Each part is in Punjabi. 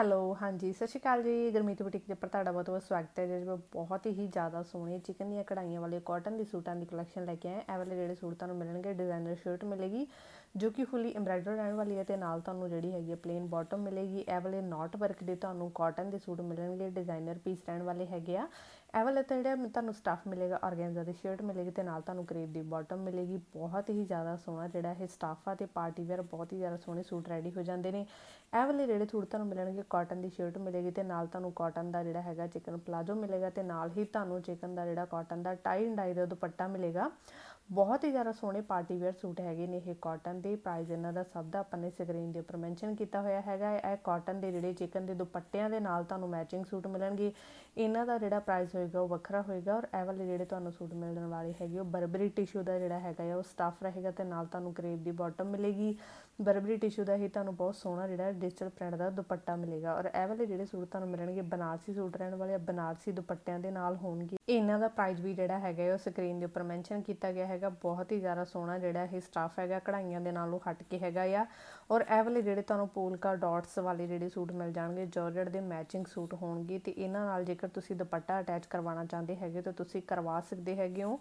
ਹੈਲੋ ਹਾਂਜੀ, ਸਤਿ ਸ਼੍ਰੀ ਅਕਾਲ ਜੀ। ਗਰਮੀਤ ਬੁਟੀਕ ਦੇ ਪਰ ਤੁਹਾਡਾ ਬਹੁਤ ਬਹੁਤ ਸਵਾਗਤ ਹੈ। ਜੀ ਬਹੁਤ ਹੀ ਜ਼ਿਆਦਾ ਸੋਹਣੇ ਚਿਕਨ ਦੀਆਂ ਕਢਾਈਆਂ ਵਾਲੇ ਕਾਟਨ ਦੀ ਸੂਟਾਂ ਦੀ ਕਲੈਕਸ਼ਨ ਲੈ ਕੇ ਆਏ ਇਹ ਵਾਲੇ ਜਿਹੜੇ ਸੂਟ ਤੁਹਾਨੂੰ ਮਿਲਣਗੇ ਡਿਜ਼ਾਈਨਰ ਸ਼ਰਟ ਮਿਲੇਗੀ, ਜੋ ਕਿ ਫੁੱਲੀ ਐਮਬ੍ਰਾਇਡਰ ਰਹਿਣ ਵਾਲੀ ਹੈ ਤੇ ਨਾਲ ਤੁਹਾਨੂੰ ਜਿਹੜੀ ਹੈਗੀ ਪਲੇਨ ਬਾਟਮ ਮਿਲੇਗੀ। ਇਹ ਵਾਲੇ ਨਾਟ ਵਰਕ ਦੇ ਤੁਹਾਨੂੰ ਕਾਟਨ ਦੇ ਸੂਟ ਮਿਲਣਗੇ ਡਿਜ਼ਾਈਨਰ ਪੀਸ ਰਹਿਣ ਵਾਲੇ ਹੈਗੇ ਆ। ਇਹ ਵਾਲੇ ਤਾਂ ਜਿਹੜਾ ਤੁਹਾਨੂੰ ਸਟੱਫ ਮਿਲੇਗਾ ਆਰਗੈਂਜ਼ਾ ਦੀ ਸ਼ਰਟ ਮਿਲੇਗੀ ਤੇ ਨਾਲ ਤੁਹਾਨੂੰ ਕਰੇਪ ਦੀ ਬਾਟਮ ਮਿਲੇਗੀ, ਬਹੁਤ ਹੀ ਜ਼ਿਆਦਾ ਸੋਹਣਾ ਜਿਹੜਾ ਇਹ ਸਟੱਫ ਆ ਤੇ ਪਾਰਟੀ ਵੇਅਰ ਬਹੁਤ ਹੀ ਜ਼ਿਆਦਾ ਸੋਹਣੇ ਸੂਟ ਰੈਡੀ ਹੋ ਜਾਂਦੇ ਨੇ। ਇਹ ਵਾਲੇ ਜਿਹੜੇ ਸੂਟ ਤੁਹਾਨੂੰ ਮਿਲਣਗੇ ਕਾਟਨ ਦੀ ਸ਼ਰਟ ਮਿਲੇਗੀ ਤੇ ਨਾਲ ਤੁਹਾਨੂੰ ਕਾਟਨ ਦਾ ਜਿਹੜਾ ਹੈਗਾ ਚਿਕਨ ਪਲਾਜੋ ਮਿਲੇਗਾ ਤੇ ਨਾਲ ਹੀ ਤੁਹਾਨੂੰ ਚਿਕਨ ਦਾ ਜਿਹੜਾ ਕਾਟਨ ਦਾ ਟਾਈ ਐਂਡ ਡਾਈ ਦਾ ਦੁਪੱਟਾ ਮਿਲੇਗਾ। ਬਹੁਤ ਹੀ ਜ਼ਿਆਦਾ ਸੋਹਣੇ ਪਾਰਟੀ ਵੇਅਰ ਸੂਟ ਹੈਗੇ ਨੇ ਇਹ ਕਾਟਨ ਦੇ। ਪ੍ਰਾਈਸ ਇਹਨਾਂ ਦਾ ਸਭ ਦਾ ਆਪਾਂ ਨੇ ਸਕਰੀਨ ਦੇ ਉੱਪਰ ਮੈਂਸ਼ਨ ਕੀਤਾ ਹੋਇਆ ਹੈਗਾ। ਇਹ ਕਾਟਨ ਦੇ ਜਿਹੜੇ ਚਿਕਨ ਦੇ ਦੁਪੱਟਿਆਂ ਦੇ ਨਾਲ ਤੁਹਾਨੂੰ ਮੈਚਿੰਗ ਸੂਟ ਮਿਲਣਗੇ। ਇਹਨਾਂ ਦਾ ਜਿਹੜਾ ਪ੍ਰਾਈਸ ਹੋਏਗਾ ਉਹ ਵੱਖਰਾ ਹੋਏਗਾ ਔਰ ਇਹ ਵਾਲੇ ਜਿਹੜੇ ਤੁਹਾਨੂੰ ਸੂਟ ਮਿਲਣ ਵਾਲੇ ਹੈਗੇ ਉਹ ਬਰਬਰੀ ਟਿਸ਼ੂ ਦਾ ਜਿਹੜਾ ਹੈਗਾ ਉਹ ਸਟਫ ਰਹੇਗਾ ਤੇ ਨਾਲ ਤੁਹਾਨੂੰ ਕਰੇਬ ਦੀ ਬਾਟਮ ਮਿਲੇਗੀ। ਬਰਬਰੀ ਟਿਸ਼ੂ ਦਾ ਹੀ ਤੁਹਾਨੂੰ ਬਹੁਤ ਸੋਹਣਾ ਜਿਹੜਾ ਡਿਜੀਟਲ ਪ੍ਰਿੰਟ ਦਾ ਦੁਪੱਟਾ ਮਿਲੇਗਾ ਔਰ ਇਹ ਵਾਲੇ ਜਿਹੜੇ ਸੂਟ ਤੁਹਾਨੂੰ ਮਿਲਣਗੇ ਬਨਾਰਸੀ ਸੂਟ ਰਹਿਣ ਵਾਲੇ ਬਨਾਰਸੀ ਦੁਪੱਟਿਆਂ ਦੇ ਨਾਲ ਹੋਣਗੇ। ਇਹਨਾਂ ਦਾ ਪ੍ਰਾਈਸ ਵੀ ਜਿਹੜਾ ਹੈਗਾ ਉਹ ਸਕਰੀਨ ਦੇ ਉੱਪਰ ਮੈਂਸ਼ਨ ਕੀਤਾ ਗਿਆ ਹੈਗਾ, ਬਹੁਤ ਹੀ ਜ਼ਿਆਦਾ ਸੋਹਣਾ ਜਿਹੜਾ ਇਹ ਸਟਾਫ ਹੈਗਾ, ਕਢਾਈਆਂ ਦੇ ਨਾਲੋਂ ਹਟ ਕੇ ਹੈਗਾ ਆ। ਔਰ ਇਹ ਵਾਲੇ ਜਿਹੜੇ ਤੁਹਾਨੂੰ ਪੋਲਕਾ ਡਾਟਸ ਵਾਲੇ ਜਿਹੜੇ ਸੂਟ ਮਿਲ ਜਾਣਗੇ, ਜਾਰਜਟ ਦੇ ਮੈਚਿੰਗ ਸੂਟ ਹੋਣਗੇ ਤੇ ਇਹਨਾਂ ਨਾਲ ਜੇਕਰ ਤੁਸੀਂ ਦੁਪੱਟਾ ਅਟੈਚ ਕਰਵਾਉਣਾ ਚਾਹੁੰਦੇ ਹੈਗੇ ਤਾਂ ਤੁਸੀਂ ਕਰਵਾ ਸਕਦੇ ਹੈਗੇ ਹੋ।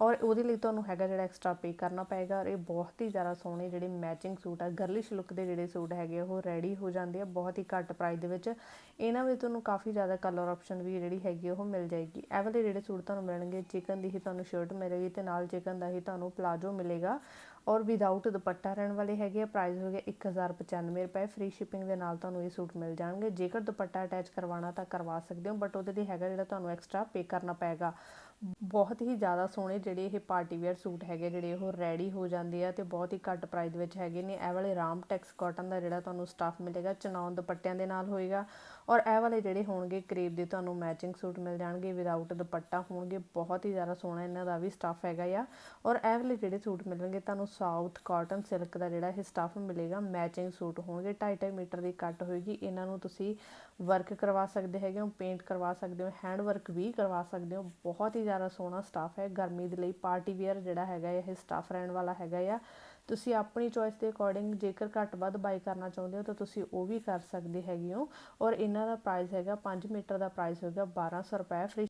ਔਰ ਉਹਦੇ ਲਈ ਤੁਹਾਨੂੰ ਹੈਗਾ ਜਿਹੜਾ ਐਕਸਟਰਾ ਪੇ ਕਰਨਾ ਪਏਗਾ ਔਰ ਇਹ ਬਹੁਤ ਹੀ ਜ਼ਿਆਦਾ ਸੋਹਣੇ ਜਿਹੜੇ ਮੈਚਿੰਗ ਸੂਟ ਆ ਗਰਲਿਸ਼ ਲੁੱਕ ਦੇ ਜਿਹੜੇ ਸੂਟ ਹੈਗੇ ਉਹ ਰੈਡੀ ਹੋ ਜਾਂਦੇ ਆ, ਬਹੁਤ ਹੀ ਘੱਟ ਪ੍ਰਾਈਸ ਦੇ ਵਿੱਚ। ਇਹਨਾਂ ਵਿੱਚ ਤੁਹਾਨੂੰ ਕਾਫੀ ਜ਼ਿਆਦਾ ਕਲਰ ਆਪਸ਼ਨ ਵੀ ਜਿਹੜੀ ਹੈਗੀ ਉਹ ਮਿਲ ਜਾਏਗੀ। ਇਹ ਵਾਲੇ ਜਿਹੜੇ ਸੂਟ ਤੁਹਾਨੂੰ ਮਿਲਣਗੇ ਚਿਕਨ ਦੀ ਹੀ ਤੁਹਾਨੂੰ ਸ਼ਰਟ ਮਿਲੇਗੀ ਤੇ ਨਾਲ ਚਿਕਨ ਦਾ ਹੀ ਤੁਹਾਨੂੰ ਪਲਾਜੋ ਮਿਲੇਗਾ। ਔਰ ਵਿਦਆਊਟ ਦੁਪੱਟਾ ਰਹਿਣ ਵਾਲੇ ਹੈਗੇ ਆ ਪ੍ਰਾਈਸ ਹੋ ਗਿਆ 1095 ਰੁਪਏ। ਫ੍ਰੀ ਸ਼ਿਪਿੰਗ ਦੇ ਨਾਲ ਤੁਹਾਨੂੰ ਇਹ ਸੂਟ ਮਿਲ ਜਾਣਗੇ। ਜੇਕਰ ਦੁਪੱਟਾ ਅਟੈਚ ਕਰਵਾਉਣਾ ਤਾਂ ਕਰਵਾ ਸਕਦੇ ਹੋ ਬਟ ਉਹਦੇ ਲਈ ਹੈਗਾ ਜਿਹੜਾ ਤੁਹਾਨੂੰ ਐਕਸਟਰਾ ਪੇ ਕਰਨਾ ਪਏਗਾ। ਬਹੁਤ ਹੀ ਜ਼ਿਆਦਾ ਸੋਹਣੇ ਜਿਹੜੇ ਇਹ ਪਾਰਟੀ ਵੇਅਰ ਸੂਟ ਹੈਗੇ, ਜਿਹੜੇ ਉਹ ਰੈਡੀ ਹੋ ਜਾਂਦੇ ਆ ਤੇ ਬਹੁਤ ਹੀ ਘੱਟ ਪ੍ਰਾਈਸ ਵਿੱਚ ਹੈਗੇ ਨੇ। ਇਹ ਵਾਲੇ ਰਾਮ ਟੈਕਸ ਕਾਟਨ ਦਾ ਜਿਹੜਾ ਤੁਹਾਨੂੰ ਸਟਾਫ ਮਿਲੇਗਾ ਚਨੌਨ ਦੁਪੱਟਿਆਂ ਦੇ ਨਾਲ ਹੋਏਗਾ। ਔਰ ਇਹ ਵਾਲੇ ਜਿਹੜੇ ਹੋਣਗੇ ਕਰੀਬ ਦੇ ਤੁਹਾਨੂੰ ਮੈਚਿੰਗ ਸੂਟ ਮਿਲ ਜਾਣਗੇ ਵਿਦਆਊਟ ਦੁਪੱਟਾ ਹੋਣਗੇ। ਬਹੁਤ ਹੀ ਜ਼ਿਆਦਾ ਸੋਹਣਾ ਇਹਨਾਂ ਦਾ ਵੀ ਸਟਾਫ ਹੈਗਾ ਆ। ਔਰ ਇਹ ਵਾਲੇ ਜਿਹੜੇ ਸੂਟ ਮਿਲਣਗੇ, ਤੁਹਾਨੂੰ ਸਾਊਥ ਕਾਟਨ ਸਿਲਕ ਦਾ ਜਿਹੜਾ ਇਹ ਸਟੱਫ ਮਿਲੇਗਾ ਮੈਚਿੰਗ ਸੂਟ ਹੋਣਗੇ 2.5 ਮੀਟਰ ਦੀ ਕੱਟ ਹੋਏਗੀ। ਇਹਨਾਂ ਨੂੰ ਤੁਸੀਂ ਵਰਕ ਕਰਵਾ ਸਕਦੇ ਹੈਗੇ ਹੋ ਪੇਂਟ ਕਰਵਾ ਸਕਦੇ ਹੋ ਹੈਂਡ ਵਰਕ ਵੀ ਕਰਵਾ ਸਕਦੇ ਹੋ। ਬਹੁਤ ਹੀ ਜ਼ਿਆਦਾ ਸੋਹਣਾ ਸਟਾਫ ਹੈ। ਗਰਮੀ ਦੇ ਲਈ ਪਾਰਟੀ ਵੇਅਰ ਜਿਹੜਾ ਹੈਗਾ ਇਹ ਸਟੱਫ ਰਹਿਣ ਵਾਲਾ ਹੈਗਾ ਆ। ਤੁਸੀਂ ਆਪਣੀ ਚੋਇਸ ਦੇ ਅਕੋਰਡਿੰਗ ਜੇਕਰ ਘੱਟ ਵੱਧ ਬਾਈ ਕਰਨਾ ਚਾਹੁੰਦੇ ਹੋ, ਤਾਂ ਤੁਸੀਂ ਉਹ ਵੀ ਕਰ ਸਕਦੇ ਹੈਗੇ ਹੋ। ਔਰ ਇਹਨਾਂ ਦਾ ਪ੍ਰਾਈਸ ਹੈਗਾ 5 ਮੀਟਰ ਦਾ ਪ੍ਰਾਈਸ ਹੋਗਾ 1200 ਰੁਪਏ ਫ੍ਰੀ